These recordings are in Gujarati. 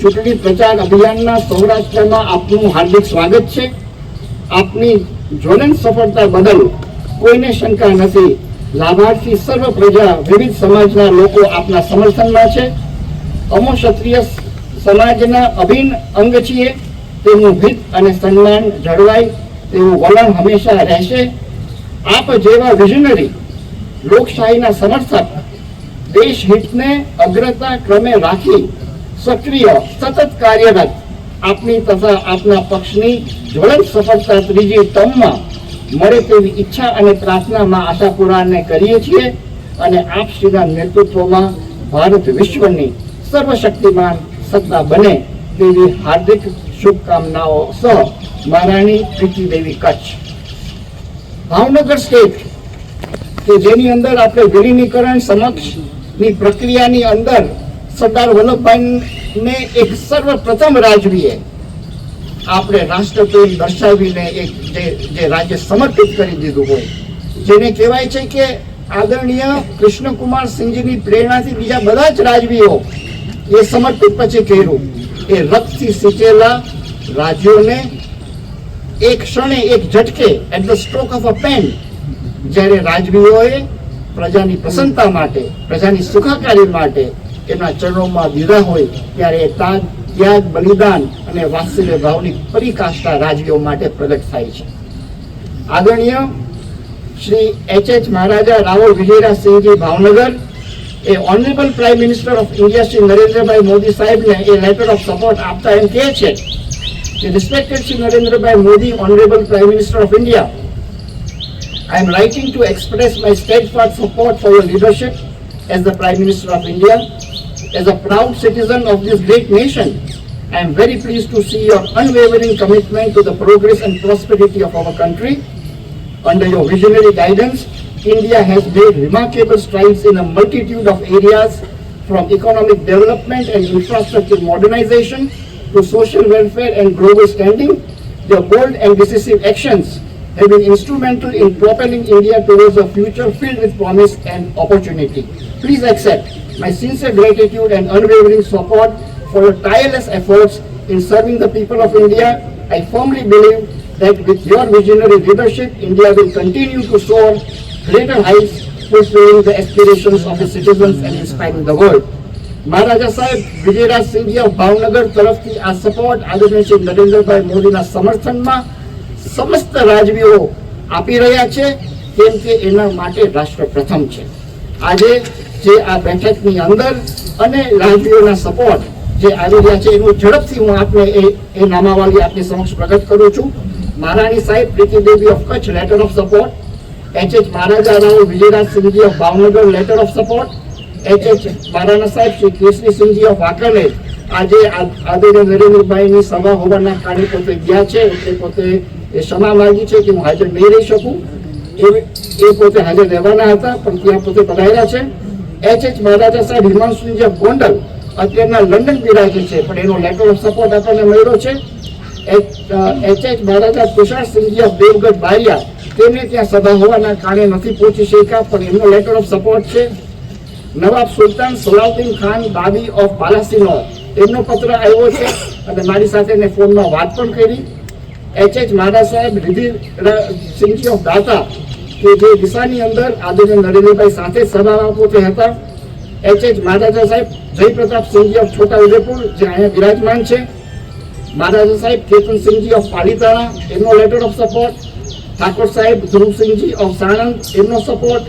ચૂંટણી પ્રચાર અભિયાનના સૌરાષ્ટ્રમાં આપનું હાર્દિક સ્વાગત છે. આપની જ્વલંત સફળતા બદલ કોઈને શંકા નથી. લાભાર્થી સર્વ પ્રજા, વિવિધ સમાજના લોકો આપના સમર્થનમાં છે. અમો ક્ષત્રિય સમાજના અભિન્ન અંગ છીએ. તેનું હિત અને સન્માન જળવાય, તેવું વલણ હંમેશા રહેશે. આપ જેવા વિઝનરી, લોકશાહીના સમર્થક, દેશ હિતને અગ્રતા ક્રમે રાખી સક્રિય સતત કાર્યરત આપની તથા આપના પક્ષની જ્વલંત સફળતા ત્રીજી ટર્મમાં મળે તેવી ઈચ્છા અને પ્રાર્થનામાં આશાપુરાને કરીએ છીએ અને આપ શ્રીના નેતૃત્વમાં ભારત વિશ્વની સર્વશક્તિમાન સત્તા બને તેવી હાર્દિક શુભકામનાઓ સહ મહારાણી પ્રીતિદેવી કચ્છ. ભાવનગર સ્ટેટ, કે જેની અંદર આપણે વિલીનીકરણ સમક્ષની પ્રક્રિયાની અંદર સરદાર વલ્લભભાઈને એક સર્વપ્રથમ રાજવીએ આપણે રાષ્ટ્રપ્રેમ દર્શાવીને એક જે રાજ્ય સમર્પિત કરી દીધું હોય, જેને કહેવાય છે કે આદરણીય કૃષ્ણકુમાર સિંહજીની પ્રેરણાથી બીજા બધા જ રાજવીઓ એ સમર્પિત પછી કર્યું. એ રથથી સિંચેલા રાજ્યોને એક ક્ષણે, એક ઝટકે at the stroke of a pen જ્યારે રાજવીઓએ પ્રજાની પ્રસન્નતા માટે, પ્રજાની સુખાકારી માટે એમના ચરણોમાં દીધા હોય ત્યારે તાન ત્યાગ, બલિદાન અને વાત્સલ્ય ભાવની પરિકાષ્ઠા રાજવીઓ માટે પ્રગટ થાય છે આદરણીય Shri H H Maharaja Raval Vijayrajsinhji Bhavnagar, A honourable prime minister of India Shri Narendrabhai Modi સાહેબને એ લેટર ઓફ સપોર્ટ આપતા એમ કહે છે કે respected Shri Narendrabhai Modi honourable prime minister of India I am writing to express my steadfast support for your leadership as the Prime Minister of India. As a proud citizen of this great nation, I am very pleased to see your unwavering commitment to the progress and prosperity of our country. Under your visionary guidance, India has made remarkable strides in a multitude of areas from economic development and infrastructure modernization to social welfare and global standing. Your bold and decisive actions have been instrumental in propelling India towards a future filled with promise and opportunity. Please accept my sincere gratitude and unwavering support for your tireless efforts in serving the people of India. I firmly believe that with your visionary leadership, India will continue to soar greater heights, fulfilling the aspirations of its citizens and inspiring the world. Maharaja Saheb વિજયરાજ Sinhji of Bhavnagar તરફથી આ સપોર્ટ આદરણીય શ્રી નરેન્દ્રભાઈ મોદીના સમર્થનમાં સમસ્ત રાજવીઓ આપી રહ્યા છે, કેમ કે એના માટે રાષ્ટ્ર પ્રથમ છે. આજે જે આ બેઠકની અંદર અને રાજવીઓના સપોર્ટ જે આવી રહ્યા છે, એનું ઝડપથી હું આપને એ એ નામાવાળી આપની સમક્ષ પ્રગટ કરું છું. Maharani Saheb Pritidevi of Kutch letter of support H H Maharaja Rao, Vijayraj Sinhji of Bhavnagar letter of support H H Maharana Saheb, Shri Kesari Sinhji of Wankaner. આજે આદરણીય નરેન્દ્રભાઈની સભા હોવાના કારણે પોતે ગયા છે, એ પોતે એ ક્ષમા માગી છે કે હું હાજર નહીં રહી શકું. એ પોતે હાજર રહેવાના હતા, પણ ત્યાં પોતે પધાર્યા છે. એચ એચ મહારાજા સાહેબ હિમાંશુજી ગોંડલ અત્યારના લંડન બિરાજે છે, પણ એનો લેટર ઓફ સપોર્ટ આપણને મળ્યો છે. H H Maharaja Tushar of Devgadh Baria તેમને ત્યાં સભા હોવાના કારણે નથી પહોંચી શક્યા, પણ એમનો લેટર ઓફ સપોર્ટ છે. નવાબ સુલતાન સલાઉદ્દીન ખાન બાબી ઓફ પાલાસીનો એમનો પત્ર આવ્યો છે અને મારી સાથે એને ફોનમાં વાત પણ કરી. એચ એચ મહારાજ સાહેબ રિધિ સિંહજી ઓફ દાતા, કે જે દિશાની અંદર આદરણીય નરેન્દ્રભાઈ સાથે સભામાં પોતે હતા H H Maharaja Saheb, Jaypratap Sinhji of Chhota Udepur, જે અહીંયા બિરાજમાન છે. મહારાજા સાહેબ કેતનસિંહજી ઓફ પાલીતાણા, એમનો લેટર ઓફ સપોર્ટ ઠાકોર સાહેબ ધ્રુવસિંહજી ઓફ સાણંદ, એમનો સપોર્ટ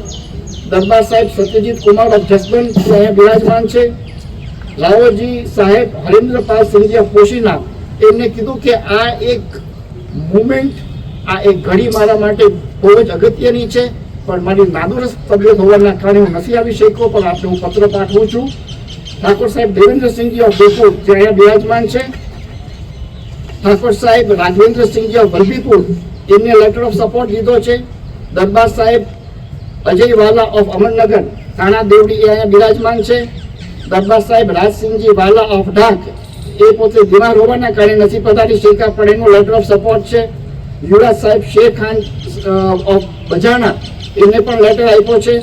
દરબાર સાહેબ, સત્યજીત કુમાર ઓફ જસબંધ અહીંયા બિરાજમાન છે. રાવળજી સાહેબ, હરેન્દ્રપાલ સિંહજી પોશીના, એમને કીધું કે આ એક મુમેન્ટ આ એક ઘડી મારા માટે બહુ જ અગત્યની છે, પણ મારી નાદુરસ્ત તબિયત હોવાના કારણે હું નથી આવી શક્યો, પણ આપણે હું પત્ર પાઠવું છું. ઠાકોર સાહેબ દેવેન્દ્રસિંહજી ઓફ દેપુર જે અહીંયા બિરાજમાન છે. ઠાકોર સાહેબ રાજવેન્દ્રસિંહજી ઓફ વલભીપુર, એમને લેટર ઓફ સપોર્ટ લીધો છે. દરબાર સાહેબ અજય વાલા ઓફ અમરનગર, થાણા દેવડી અહીંયા બિરાજમાન છે. દરબાર સાહેબ, રાજસિંહજી, વાલા ઓફ ઢાક એ પોતે બીમાર હોવાના કારણે નથી પધારી. શેખા પણ એનો લેટર ઓફ સપોર્ટ છે. યુવરાજ સાહેબ, શેખ ખાન ઓફ બજાણા, એમને પણ લેટર આપ્યો છે.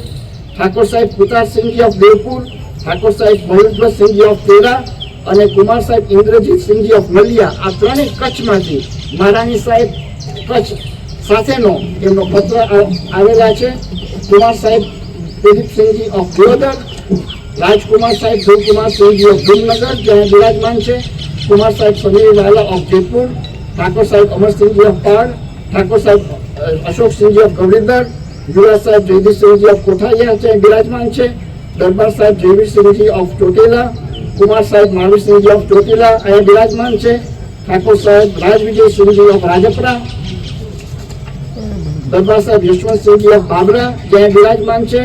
ઠાકોર સાહેબ કુતારસિંહજી ઓફ દેવપુર, ઠાકોર સાહેબ મયુરધ્વજ સિંહજી ઓફ તેરા અને કુમાર સાહેબ, ઇન્દ્રજીત સિંહજી ઓફ નલિયા. આ ત્રણેય કચ્છમાંથી મહારાણી સાહેબ કચ્છ સાથેનો એમનો પત્ર આવેલા છે. કુમાર સાહેબ દિલીપસિંહજી ઓફ દિયોદર રાજકુમાર સાહેબ ધ્રુવકુમાર સિંહજી ઓફ ભીમનગર જ્યાં બિરાજમાન છે. કુમાર સાહેબ સમીર લાલા ઓફ જયપુર, ઠાકોર સાહેબ અમરસિંહજી ઓફ પાડ ઠાકોર સાહેબ અશોકસિંહજી ઓફ ગૌરીધર યુવરાજ સાહેબ જયદીપસિંહજી ઓફ કોઠારિયા છે, બિરાજમાન છે. દરબાર સાહેબ જયવીરસિંહજી ઓફ ચોટીલા, કુમાર સાહેબ મહાવીરસિંહજી ઓફ ચોટીલા, અહીંયા બિરાજમાન છે. ઠાકોર સાહેબ રાજવિજયસિંહજી ઓફ રાજપરા. દરબાર સાહેબ યશવંતસિંહજી ઓફ બાબરા, જ્યાં બિરાજમાન છે.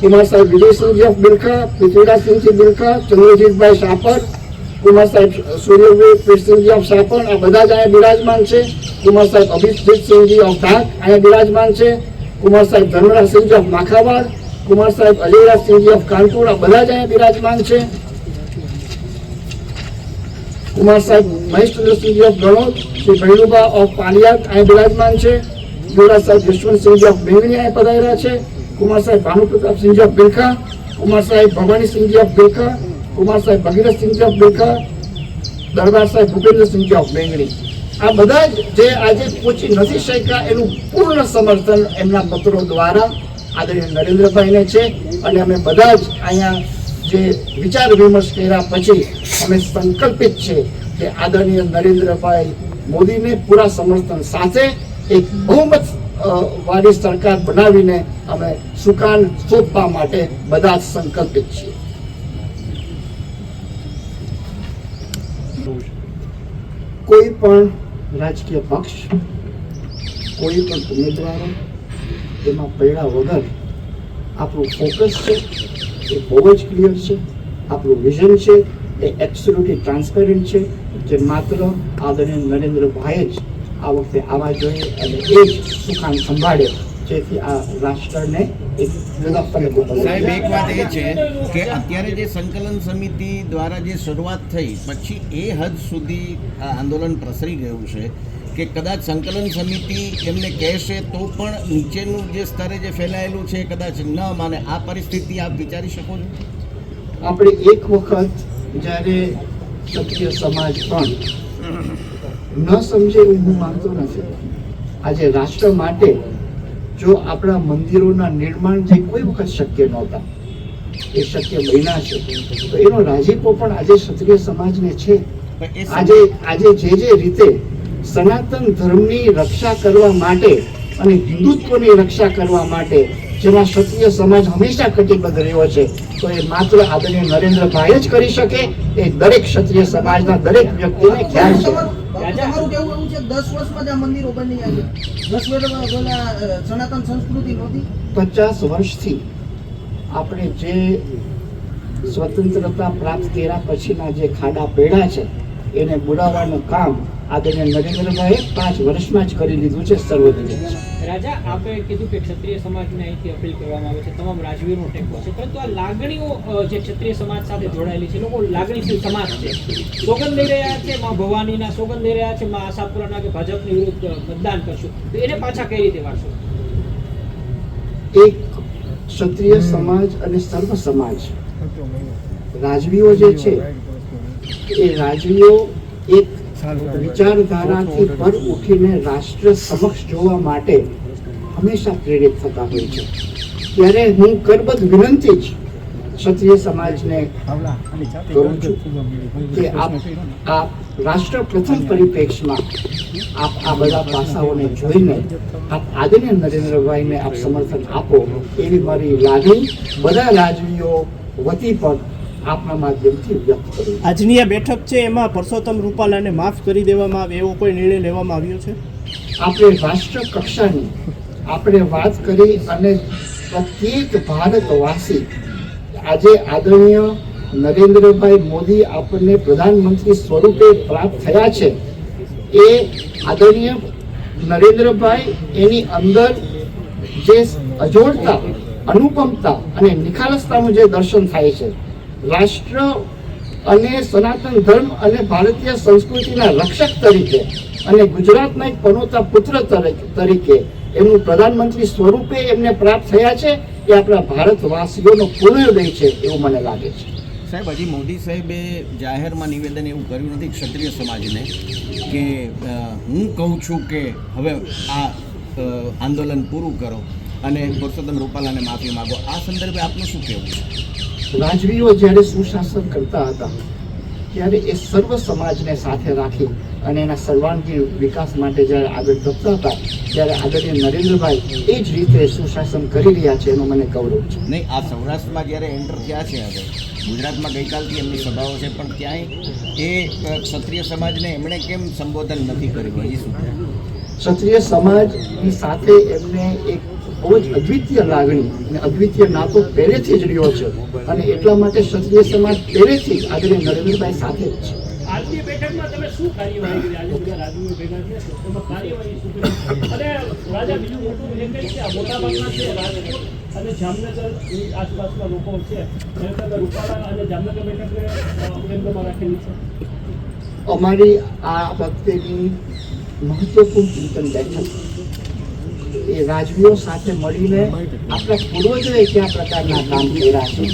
કુમાર સાહેબ વિજયસિંહજી ઓફ બિલખા પૃથ્વીરાજસિંહજી બિલખા ચંદ્રજીતભાઈ સાપર, કુમાર સાહેબ સૂર્યભાઈ પીરસિંહજી ઓફ સાપર, આ બધા જ અહીંયા બિરાજમાન છે. કુમાર સાહેબ અભિજીતસિંહજી ઓફ ઢાક અહીંયા બિરાજમાન છે. કુમાર સાહેબ ધર્મરાજસિંહજી ઓફ માખાવાડ, કુમાર સાહેબ અજયરાજસિંહજી ઓફ કાનપુર, આ બધા જ અહીંયા બિરાજમાન છે. કુમાર સાહેબ મહેશચંદ્રસિંહજી ઓફ ગણોદ, શ્રી ભૈરુબા ઓફ પાલિયાદ અહીંયા બિરાજમાન છે. યુવરાજ સાહેબ યશવંતસિંહજી ઓફ મેવણી અહીંયા પધાર્યા છે. કુમાર સાહેબ ભાનુપ્રતાપસિંહજી ઓફ બિલખા, કુમાર સાહેબ ભવાનીસિંહજી ઓફ બિલખા, કુમાર સાહેબ ભગીરથસિંહજી ઓફ બિલખા, દરબાર સાહેબ ભૂપેન્દ્રસિંહજી ઓફ બેંગણી આ બધા જ આજે પહોંચી નથી શક્યા, એનું પૂર્ણ સમર્થન એમના પત્રો દ્વારા આદરણીય નરેન્દ્રભાઈને છે. અને અમે બધા જ અહીંયા જે વિચાર વિમર્શ કર્યા પછી અમે સંકલ્પિત છે કે આદરણીય નરેન્દ્રભાઈ મોદીને પૂરા સમર્થન સાથે એક બહુમત વાળી સરકાર બનાવીને અમે સુકાન સોંપવા માટે બધા સંકલ્પિત છીએ. કોઈ પણ રાજકીય પક્ષ, કોઈ પણ ઉમેદવારો એમાં પડ્યા વગર આપણું ફોકસ છે, એ બહુ જ ક્લિયર છે. આપણું વિઝન છે, એ એબ્સોલ્યુટલી ટ્રાન્સપેરન્ટ છે, જે માત્ર આદરણીય નરેન્દ્રભાઈ જ આ વખતે આવવા જોઈએ અને એ જ સુખાન સંભાળે. જેથી આ રાષ્ટ્રને સાહેબ એક વાત એ છે કે અત્યારે જે સંકલન સમિતિ દ્વારા જે શરૂઆત થઈ પછી એ હદ સુધી આ આંદોલન પ્રસરી ગયું છે કે કદાચ સંકલન સમિતિ એમને કહેશે તો પણ નીચેનું જે સ્તરે જે ફેલાયેલું છે કદાચ ન માને. આ પરિસ્થિતિ આપ વિચારી શકો છો? આપણે એક વખત જ્યારે ક્ષત્રિય સમાજ પણ ન સમજે એવું હું માનતો નથી. આજે રાષ્ટ્ર માટે જો આપણા મંદિરોના નિર્માણ જે કોઈ વખત શક્ય નહોતા એ શક્ય બન્યા છે. તો એનો રાજીપો પણ આજે ક્ષત્રિય સમાજને છે. આજે આજે જે જે રીતે સનાતન ધર્મની રક્ષા કરવા માટે અને હિન્દુત્વની રક્ષા કરવા માટે જેમાં ક્ષત્રિય સમાજ હંમેશા કટિબદ્ધ રહ્યો છે તો એ માત્ર આદરણીય નરેન્દ્રભાઈ જ કરી શકે એ દરેક ક્ષત્રિય સમાજના દરેક વ્યક્તિને ખ્યાલ છે. તમારું કેવું એવું છે કે દસ વર્ષમાં જ આ મંદિરો બની ગયા છે? દસ વર્ષમાં પેલા સનાતન સંસ્કૃતિ નહોતી? પચાસ વર્ષથી આપણે જે સ્વતંત્રતા પ્રાપ્ત કર્યા પછીના જે ખાડા પેડા છે એને બુડાવવાનું કામ આદરણીય નરેન્દ્રભાઈએ પાંચ વર્ષમાં જ કરી લીધું છે સર્વજન રાજા, આપે કીધું કે ક્ષત્રિય સમાજને અહીંથી અપીલ કરવામાં આવે છે. તમામ રાજવીરનો ટેકો છે. પરંતુ આ લાગણીઓ જે ક્ષત્રિય સમાજ સાથે જોડાયેલી છે, લોકો લાગણીશીલ સમાજ છે. સોગંદ લઈ રહ્યા છે, માં ભવાનીના સોગંદ લઈ રહ્યા છે, માં આશાપુરાના કે ભાજપની વિરુદ્ધ મતદાન કરશું. તો એને પાછા કઈ રીતે વાળશો એક ક્ષત્રિય સમાજ અને સર્વ સમાજ. રાજવીઓ જે છે, એ રાજવીઓ એક વિચારધારાથી પર ઉઠીને રાષ્ટ્ર સમક્ષ જોવા માટે હંમેશા પ્રેરિત થતા હોય છે. ત્યારે હું કરબદ્ધ વિનંતી જ ક્ષત્રિય સમાજને કરું છું કે આપ આ રાષ્ટ્ર પ્રથમ પરિપ્રેક્ષમાં આપ આ બધા પાસાઓને જોઈને આપ આદરણીય નરેન્દ્રભાઈને આપ સમર્થન આપો એવી મારી લાગણી. બધા રાજવીઓ વતી પણ આપના માધ્યમથી વ્યક્ત કરું આજની આ બેઠક છે એમાં પરસોત્તમ રૂપાલાને માફ કરી દેવામાં આવે એવો કોઈ નિર્ણય લેવામાં આવ્યો છે? આપણે રાષ્ટ્ર કક્ષાની આપણે વાત કરી અને પ્રત્યેક ભારતવાસી આજે આદરણીય નરેન્દ્રભાઈ મોદી આપણને પ્રધાનમંત્રી સ્વરૂપે પ્રાપ્ત થયા છે. એ આદરણીય નરેન્દ્રભાઈ એની અંદર જે અજોડતા અનુપમતા અને નિખાલસતાનું જે દર્શન થાય છે રાષ્ટ્ર અને સનાતન ધર્મ અને ભારતીય સંસ્કૃતિના રક્ષક તરીકે અને ગુજરાતના એક પનોતા પુત્ર તરીકે- એમનું પ્રધાનમંત્રી સ્વરૂપે એમને પ્રાપ્ત થયા છે એ આપણા ભારતવાસીઓનો પુનર્દય છે એવું મને લાગે છે. સાહેબ, હજી મોદી સાહેબે જાહેરમાં નિવેદન એવું કર્યું નથી ક્ષત્રિય સમાજને કે હું કહું છું કે હવે આ આંદોલન પૂરું કરો અને પુરુષોત્તમ રૂપાલાને માફી માગો. આ સંદર્ભે આપનું શું કહેવું છે? રાજવીઓ જ્યારે સુશાસન કરતા હતા ત્યારે એ સર્વ સમાજને સાથે રાખી અને એના સર્વાંગી વિકાસ માટે જ્યારે આગળ ધપતા હતા ત્યારે આદરણીય નરેન્દ્રભાઈ એ જ રીતે સુશાસન કરી રહ્યા છે એનો મને ગૌરવ છે. નહીં આ સૌરાષ્ટ્રમાં જ્યારે એન્ટર થયા છે હવે ગુજરાતમાં ગઈકાલથી એમની સભાઓ છે પણ ક્યાંય એ ક્ષત્રિય સમાજને એમણે કેમ સંબોધન નથી કર્યું? હજી સુધી ક્ષત્રિય સમાજની સાથે એમને એક બહુ જ અદ્વિતીય લાગણી અને અદ્વિતીય નાતો પહેલેથી જ રહ્યો છે અને એટલા માટે ક્ષત્રિય સમાજ પહેલેથી જ આદરણીય નરેન્દ્રભાઈ સાથે જ છે. આજની બેઠકમાં તમે શું કાર્યવાહી આજે બધા ભેગા થયા કાર્યવાહી શું અને રાજા બીજું મોટું એ કહે છે આ મોટાભાગના છે રાજકોટ અને જામનગર આસપાસના લોકો છે એના કરતાં અને જામનગર બેઠકને કેન્દ્રમાં રાખેલી છે. અમારી આ વખતેની મહત્વપૂર્ણ ચિંતન બેઠક એ રાજવીઓ સાથે મળીને આપણા પૂર્વજોએ કયા પ્રકારના કામ કર્યા છે?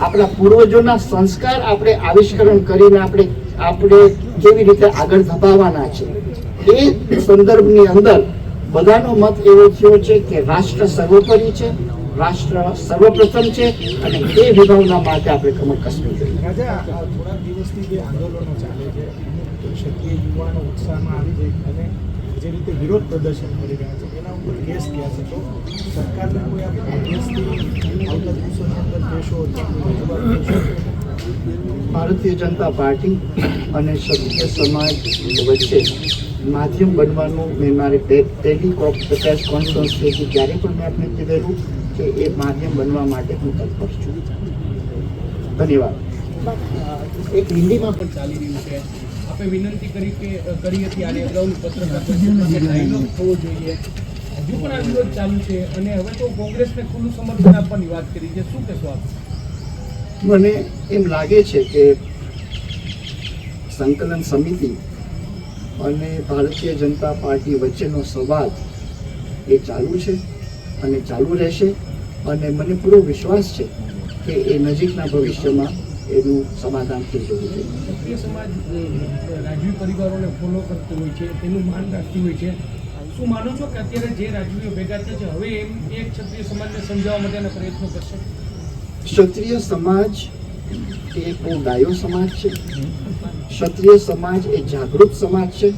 આપણા પૂર્વજોના સંસ્કાર આપણે આવિષ્કરણ કરીને આપણે આપણે કેવી રીતે આગળ ધપાવવાના છે? એ સંદર્ભની અંદર બધાનો મત એવો થયો છે કે રાષ્ટ્ર સર્વોપરી છે, રાષ્ટ્ર સર્વપ્રથમ છે અને એ વિભાવના માટે આપણે કમર કસવી જોઈએ થોડા દિવસથી જે આંદોલનો ચાલે છે જે રીતે વિરોધ પ્રદર્શન કરી રહ્યા છે કેસ થયા છે સરકારને કોઈ આપણે? ભારતીય જનતા પાર્ટી અને ક્ષત્રિય સમાજ વચ્ચે માધ્યમ બનવાનું મેં મારી પ્રકાશ પહેલી પ્રેસ હતી, ત્યારે પણ મેં આપને કીધેલું કે એ માધ્યમ બનવા માટે હું તત્પર છું. ધન્યવાદ. એક હિન્દીમાં પણ ચાલી રહ્યું છે. આપણે વિનંતી કરી કે કરી હતી આને અગાઉની પત્રકાર પરિષદમાં થવો જોઈએ. હજુ પણ આ વિરોધ ચાલુ છે અને હવે તો કોંગ્રેસને ખુલ્લું સમર્થન આપવાની વાત કરી છે. શું કહેશો આપ? મને એમ લાગે છે કે સંકલન સમિતિ અને ભારતીય જનતા પાર્ટી વચ્ચેનો સંવાદ એ ચાલુ છે અને ચાલુ રહેશે. અને મને પૂરો વિશ્વાસ છે કે એ નજીકના ભવિષ્યમાં એનું સમાધાન થઈ જવું જોઈએ ક્ષત્રિય સમાજ રાજવી પરિવારોને ફોલો કરતો હોય છે તેનું માન રાખતી હોય છે. શું માનો છો કે અત્યારે જે રાજવીઓ ભેગા થયા છે, હવે એમ એક ક્ષત્રિય સમાજને સમજાવવા માટેના પ્રયત્નો કરશે? ક્ષત્રિય સમાજ એ બહુ ડાયો સમાજ છે. ક્ષત્રિય સમાજ એ જાગૃત સમાજ છે.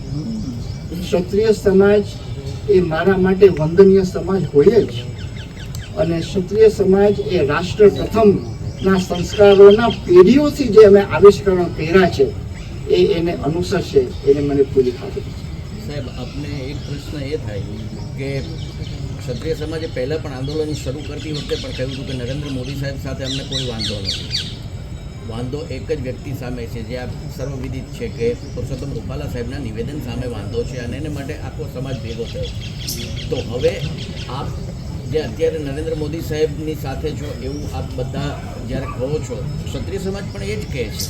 ક્ષત્રિય સમાજ એ મારા માટે વંદનીય સમાજ હોય જ. અને ક્ષત્રિય સમાજ એ રાષ્ટ્ર પ્રથમના સંસ્કારોના પેઢીઓથી જે અમે આવિષ્કરણ કર્યા છે, એ એને અનુસરશે, એને મને પૂરી ખાતરી છે. સાહેબ, આપને એક પ્રશ્ન એ થાય કે ક્ષત્રિય સમાજે પહેલાં પણ આંદોલન શરૂ કરતી વખતે પણ કહ્યું હતું કે નરેન્દ્ર મોદી સાહેબ સાથે અમને કોઈ વાંધો નથી. વાંધો એક જ વ્યક્તિ સામે છે જે આ સર્વવિદિત છે કે પુરુષોત્તમ રૂપાલા સાહેબના નિવેદન સામે વાંધો છે અને એને માટે આખો સમાજ ભેગો થયો. તો હવે આપ જે અત્યારે નરેન્દ્ર મોદી સાહેબની સાથે છો એવું આપ બધા જ્યારે કહો છો, ક્ષત્રિય સમાજ પણ એ જ કહે છે.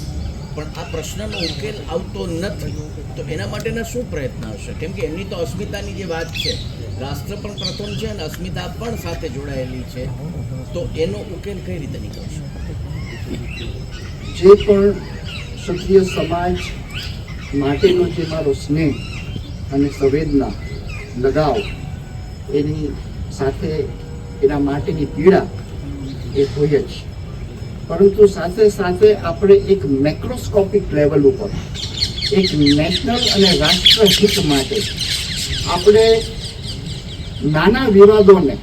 પણ આ પ્રશ્નનો ઉકેલ આવતો નથી. તો એના માટેના શું પ્રયત્ન હશે? કેમ કે એમની તો અસ્મિતાની જે વાત છે, રાષ્ટ્ર પણ પ્રથમ છે અને અસ્મિતા પણ સાથે જોડાયેલી છે. તો એનો ઉકેલ કઈ રીતે નીકળશે? જે પણ ક્ષત્રિય સમાજ માટેનો જે મારો સ્નેહ અને સંવેદના, લગાવ, એની સાથે એના માટેની પીડા એ હોય જ. પરંતુ સાથે સાથે આપણે એક મેક્રોસ્કોપિક લેવલ ઉપર, એક નેશનલ અને રાષ્ટ્રહિત માટે આપણે નાના વિવાદોને,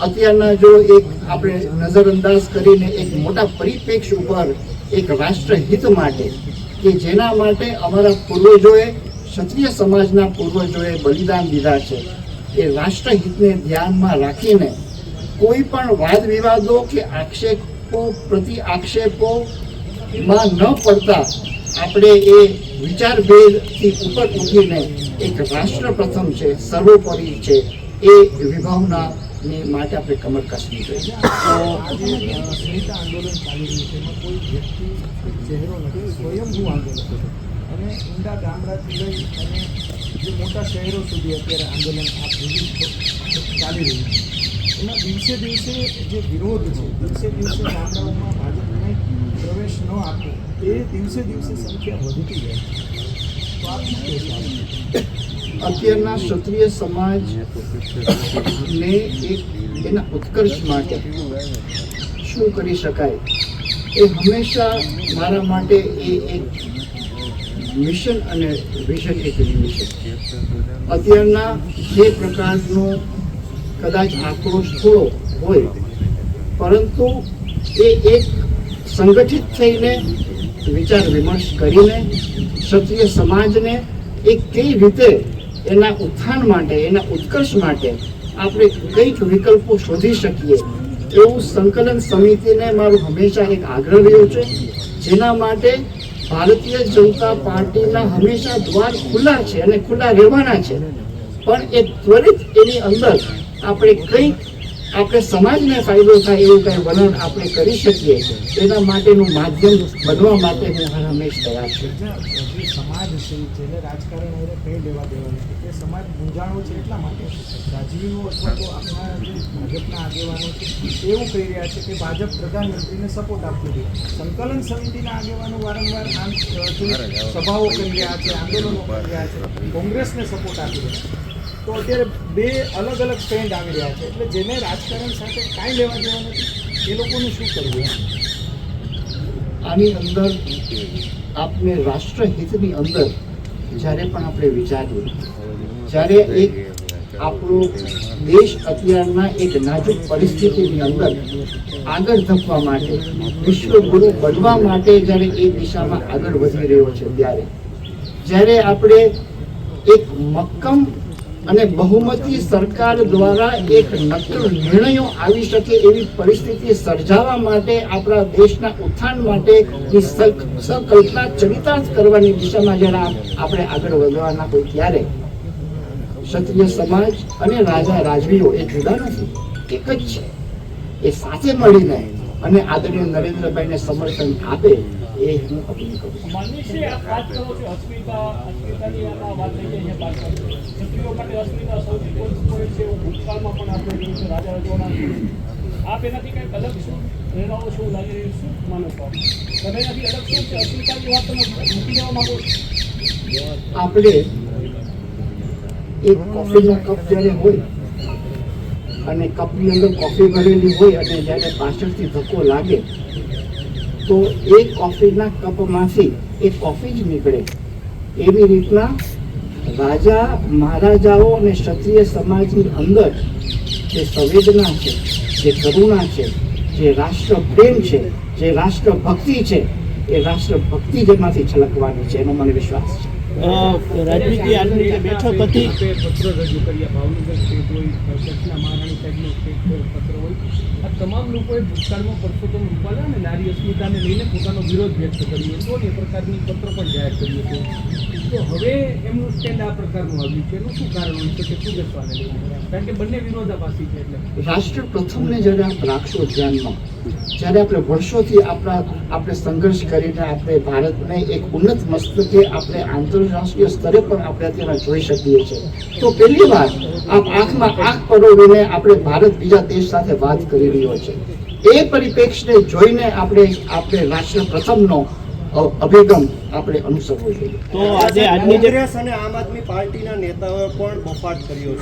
અત્યારના જો એક આપણે નજરઅંદાજ કરીને એક મોટા પરિપ્રેક્ષ ઉપર એક રાષ્ટ્રહિત માટે, કે જેના માટે અમારા પૂર્વજોએ, ક્ષત્રિય સમાજના પૂર્વજોએ બલિદાન દીધા છે, એ રાષ્ટ્રહિતને ધ્યાનમાં રાખીને કોઈ પણ વાદ વિવાદો કે આક્ષેપો પ્રતિ આક્ષેપોમાં ન પડતા આપણે એ વિચારભેદથી ઉપર ઉઠીને એક રાષ્ટ્ર પ્રથમ છે સર્વોપરી છે એ વિભાવના ને માટે આપણે કમર કસવી જોઈએ. અ, આંદોલન ચાલી રહ્યું છે કોઈ વ્યક્તિ ચહેરો નથી સ્વયંભૂ આંદોલન છે. અને ઊંડા ગામડાથી લઈ અને જે મોટા શહેરો સુધી અત્યારે આંદોલન આ ચાલી રહ્યું છે. એમાં દિવસે દિવસે જે વિરોધ છે, દિવસે દિવસે ગામડાઓમાં ભાજપને પ્રવેશ ન આપવો એ દિવસે દિવસે સંખ્યા વધતી જાય છે. અત્યારના ક્ષત્રિય સમાજ ને એક એના ઉત્કર્ષ માટે શું કરી શકાય? એ હંમેશા મારા માટે એ એક મિશન અને વિઝન એક મિશન અત્યારના જે પ્રકારનો કદાચ આક્રોશ થોડો હોય, પરંતુ એ એક સંગઠિત થઈને વિચાર વિમર્શ કરીને ક્ષત્રિય સમાજને એ કઈ રીતે એના ઉત્થાન માટે, એના ઉત્કર્ષ માટે આપણે કંઈક વિકલ્પો શોધી શકીએ, એવું સંકલન સમિતિને મારું હંમેશા એક આગ્રહ રહ્યો છે, જેના માટે ભારતીય જનતા પાર્ટીના હંમેશા દ્વાર ખુલ્લા છે અને ખુલ્લા રહેવાના છે. પણ એ ત્વરિત એની અંદર આપણે કંઈક આપણે સમાજને ફાયદો થાય એવું કંઈ વલણ આપણે કરી શકીએ એના માટેનું માધ્યમ બનવા માટે હું હર હંમેશ તૈયાર છું. સમાજ છે જેને રાજકારણ એને કંઈ લેવા દેવા નથી એ સમાજ ગુંજાણો છે એટલા માટે. રાજવીઓ અથવા તો આપણા જે ભાજપના આગેવાનો છે એવું કહી રહ્યા છે કે ભાજપ પ્રધાનમંત્રીને સપોર્ટ આપતું હતું સંકલન સમિતિના આગેવાનો વારંવાર આમ સભાઓ કરી રહ્યા છે આંદોલનો કરી રહ્યા છે કોંગ્રેસને સપોર્ટ આપી રહ્યા છે. તો અત્યારે બે અલગ અલગ ટ્રેન્ડ આવી રહ્યા છે. એટલે જેને રાજકારણ સાથે કાંઈ લેવા દેવા નથી, એ લોકોને શું કરવું આની અંદર આપણે રાષ્ટ્રહિતની અંદર જ્યારે પણ આપણે વિચારીએ, જ્યારે એક આપણો દેશ અત્યારના એક નાજુક પરિસ્થિતિની અંદર આગળ ધપવા માટે, વિશ્વગુરુ બનવા માટે જ્યારે એ દિશામાં આગળ વધી રહ્યો છે ત્યારે, જ્યારે આપણે એક મક્કમ અને બહુમતી સરકાર દ્વારા એક નક્કર નિર્ણયો આવી શકે એવી પરિસ્થિતિ સર્જાવા માટે આપણા દેશના ઉત્થાન માટે સંકલ્પના ચરિતાર્થ કરવાની દિશામાં જ્યારે આપણે આગળ વધવાના હોય ત્યારે ક્ષત્રિય સમાજ અને રાજા રાજવીઓ એ જુદા નથી, એક જ છે. એ સાથે મળીને અને આદરણીય નરેન્દ્રભાઈને સમર્થન આપે એ હું અપીલ કરું વાત કરો છો અસ્મિતા વાત ગઈ પાછળ ક્ષત્રિયો માટે અસ્મિતા સૌથી પોઈન્ટ છે એવું પણ આપણે રાજા રજવાડા આપ એનાથી કંઈક અલગ શું પ્રેરણાઓ શું લાગી રહ્યું શું માનો છો અલગ શું છે અસ્મિતાની વાત તમે મૂકી આપણે એક કોફીનો કપ જ્યારે હોય અને કપની અંદર કોફી ભરેલી હોય અને જ્યારે પાછળથી ધક્કો લાગે તો એ કોફીના કપમાંથી એ કોફી જ નીકળે. એવી રીતના રાજા મહારાજાઓ અને ક્ષત્રિય સમાજની અંદર જે સંવેદના છે જે કરુણા છે જે રાષ્ટ્ર પ્રેમ છે જે રાષ્ટ્ર ભક્તિ છે એ રાષ્ટ્ર ભક્તિ જેમાંથી છલકવાની છે એનો મને વિશ્વાસ છે. રાજવીજી આજની જે બેઠક હતી. આપે રજૂ કર્યા. ભાવનગર સ્ટેટ હોય કચ્છના મહારાણી સાહેબનો સ્ટેટ પત્ર હોય. આ તમામ લોકોએ ભૂતકાળમાં પરસોત્તમ રૂપાલા અને નારી અસ્મિતાને લઈને પોતાનો વિરોધ વ્યક્ત કર્યો હતો અને એ પ્રકારની પત્ર પણ જાહેર કર્યું હતું. તો હવે એમનું સ્ટેન્ડ આ પ્રકારનું આવ્યું છે. એનું શું કારણ હોય શકે શું બેસવાને લઈને કારણ કે બંને વિરોધાભાસી છે એટલે. રાષ્ટ્ર પ્રથમને જ્યારે આપણે રાખશો ધ્યાનમાં, જ્યારે આપણે વર્ષોથી આપણા આપણે સંઘર્ષ કરીને આપણે ભારતને એક ઉન્નત મસ્તકે આપણે આંતરરાષ્ટ્રીય સ્તરે પણ આપણે અત્યારે જોઈ શકીએ છીએ. તો પહેલી વાર આપ આંખમાં આંખ પરોવીને આપણે ભારત બીજા દેશ સાથે વાત કરી રહ્યો છે. એ પરિપ્રેક્ષને જોઈને આપણે આપણે રાષ્ટ્ર પ્રથમનો અભિગમ આપણે અનુસરવો જોઈએ. તો આજે આજની કોંગ્રેસ અને આમ આદમી પાર્ટીના નેતાઓએ પણ બફાટ કર્યો છે.